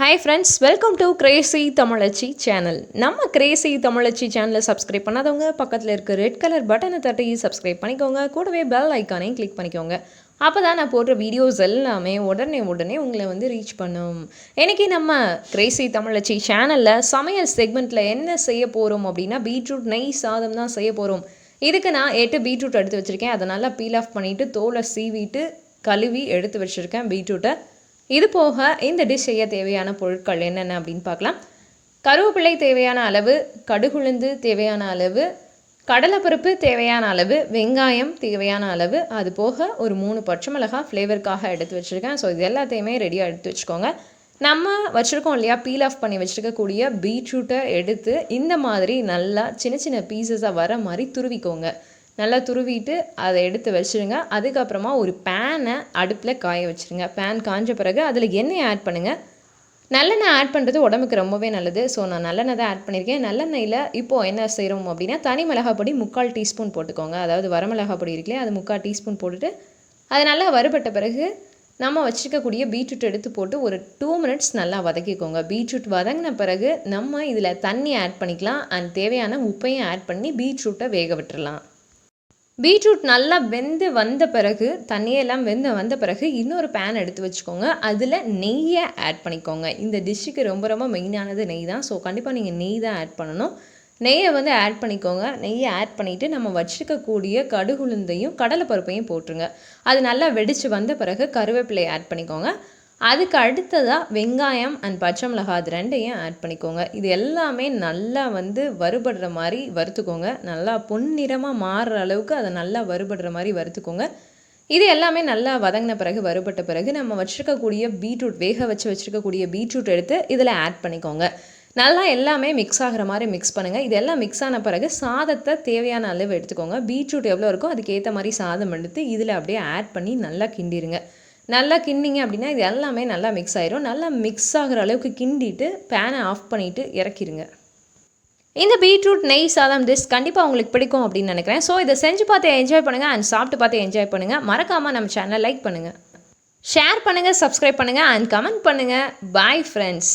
Hi friends welcome to crazy Tamizhachi channel நம்ம crazy Tamizhachi சேனலை subscribe பண்ணாதவங்க பக்கத்தில் இருக்க ரெட் கலர் பட்டனை தட்டி சப்ஸ்கிரைப் பண்ணிக்கோங்க. கூடவே பெல் ஐக்கானையும் கிளிக் பண்ணிக்கோங்க. அப்போ தான் நான் போடுற வீடியோஸ் எல்லாமே உடனே உடனே உங்களை வந்து ரீச் பண்ணும். இன்றைக்கி நம்ம கிரேசி தமிழச்சி சேனலில் சமையல் செக்மெண்ட்டில் என்ன செய்ய போகிறோம் அப்படின்னா பீட்ரூட் நெய் சாதம் தான் செய்ய போகிறோம் இதுக்கு நான் எட்டு பீட்ரூட் எடுத்து வச்சுருக்கேன். அதை நல்லா பீல் ஆஃப் பண்ணிவிட்டு தோலை சீவிட்டு கழுவி எடுத்து வச்சுருக்கேன் பீட்ரூட்டை இது போக இந்த டிஷ் செய்ய தேவையான பொருட்கள் என்னென்ன அப்படின்னு பார்க்கலாம். கருவேப்பிள்ளை தேவையான அளவு கடுகுளுந்து தேவையான அளவு கடலைப்பருப்பு தேவையான அளவு வெங்காயம் தேவையான அளவு அது போக ஒரு மூணு பச்சை மிளகாய் ஃப்ளேவருக்காக எடுத்து வச்சுருக்கேன். ஸோ இது எல்லாத்தையுமே ரெடியாக எடுத்து வச்சுக்கோங்க. நம்ம வச்சுருக்கோம் இல்லையா பீல் ஆஃப் பண்ணி வச்சுருக்கக்கூடிய பீட்ரூட்டை எடுத்து இந்த மாதிரி நல்லா சின்ன சின்ன பீசஸாக வர மாதிரி துருவிக்கோங்க. நல்லா துருவிட்டு அதை எடுத்து வச்சுருங்க. அதுக்கப்புறமா ஒரு பேனை அடுப்பில் காய வச்சுருங்க. பேன் காஞ்ச பிறகு அதில் எண்ணெய் ஆட் பண்ணுங்கள் நல்லெண்ணெய் ஆட் பண்ணுறது உடம்புக்கு ரொம்பவே நல்லது. ஸோ நான் நல்லெண்ணெய் தான் ஆட் பண்ணியிருக்கேன் நல்லெண்ணெயில் இப்போது என்ன செய்கிறோம் அப்படின்னா தனி மிளகாய் பொடி முக்கால் டீஸ்பூன் போட்டுக்கோங்க. அதாவது வரமிளகாய் பொடி இருக்குல்லையா அது முக்கால் டீஸ்பூன் போட்டுட்டு அது நல்லா வறுபட்ட பிறகு நம்ம வச்சுருக்கக்கூடிய பீட்ரூட் எடுத்து போட்டு ஒரு டூ மினிட்ஸ் நல்லா வதக்கிக்கோங்க. பீட்ரூட் வதங்கின பிறகு நம்ம இதில் தண்ணி ஆட் பண்ணிக்கலாம். அண்ட் தேவையான உப்பையும் ஆட் பண்ணி பீட்ரூட்டை வேக விட்டுறலாம். பீட்ரூட் நல்லா வெந்து வந்த பிறகு தண்ணியெல்லாம் வெந்து வந்த பிறகு இன்னொரு பேன் எடுத்து வச்சுக்கோங்க. அதில் நெய்யை ஆட் பண்ணிக்கோங்க. இந்த டிஷ்ஷுக்கு ரொம்ப ரொம்ப மெயினானது நெய் தான். ஸோ கண்டிப்பாக நீங்கள் நெய் தான் ஆட் பண்ணணும். நெய்யை வந்து ஆட் பண்ணிக்கோங்க. நெய்யை ஆட் பண்ணிவிட்டு நம்ம வச்சுருக்கக்கூடிய கடுகுளுந்தையும் கடலைப்பருப்பையும் போட்டுருங்க. அது நல்லா வெடித்து வந்த பிறகு கருவேப்பிலையை ஆட் பண்ணிக்கோங்க. அதுக்கு அடுத்ததாக வெங்காயம் அண்ட் பச்சை மிளகாய் அது ரெண்டையும் ஆட் பண்ணிக்கோங்க. இது எல்லாமே நல்லா வந்து வறுபடுற மாதிரி வறுத்துக்கோங்க. நல்லா பொன்னிறமாக மாறுற அளவுக்கு அதை நல்லா வறுபடுற மாதிரி வறுத்துக்கோங்க. இது எல்லாமே நல்லா வதங்கின பிறகு வறுபட்ட பிறகு நம்ம வச்சுருக்கக்கூடிய பீட்ரூட் வேக வச்சு வச்சுருக்கக்கூடிய பீட்ரூட் எடுத்து இதில் ஆட் பண்ணிக்கோங்க. நல்லா எல்லாமே மிக்ஸ் ஆகிற மாதிரி மிக்ஸ் பண்ணுங்கள் இதெல்லாம் மிக்ஸ் ஆன பிறகு சாதத்தை தேவையான அளவு எடுத்துக்கோங்க. பீட்ரூட் எவ்வளோ இருக்கோ அதுக்கேற்ற மாதிரி சாதம் எடுத்து இதில் அப்படியே ஆட் பண்ணி நல்லா கிண்டிடுங்க நல்லா கிண்டிங்க அப்படின்னா இது எல்லாமே நல்லா மிக்ஸ் ஆயிரும். நல்லா மிக்ஸ் ஆகிற அளவுக்கு கிண்டிட்டு பேனை ஆஃப் பண்ணிவிட்டு இறக்கிடுங்க இந்த பீட்ரூட் நெய் சாதம் டிஷ் கண்டிப்பாக உங்களுக்கு பிடிக்கும் அப்படின்னு நினைக்கிறேன். ஸோ இதை செஞ்சு பார்த்து என்ஜாய் பண்ணுங்கள் அண்ட் சாப்பிட்டு பார்த்து என்ஜாய் பண்ணுங்கள் மறக்காமல் நம்ம சேனலை லைக் பண்ணுங்கள் ஷேர் பண்ணுங்கள் சப்ஸ்கிரைப் பண்ணுங்கள் அண்ட் கமெண்ட் பண்ணுங்கள் பாய் ஃப்ரெண்ட்ஸ்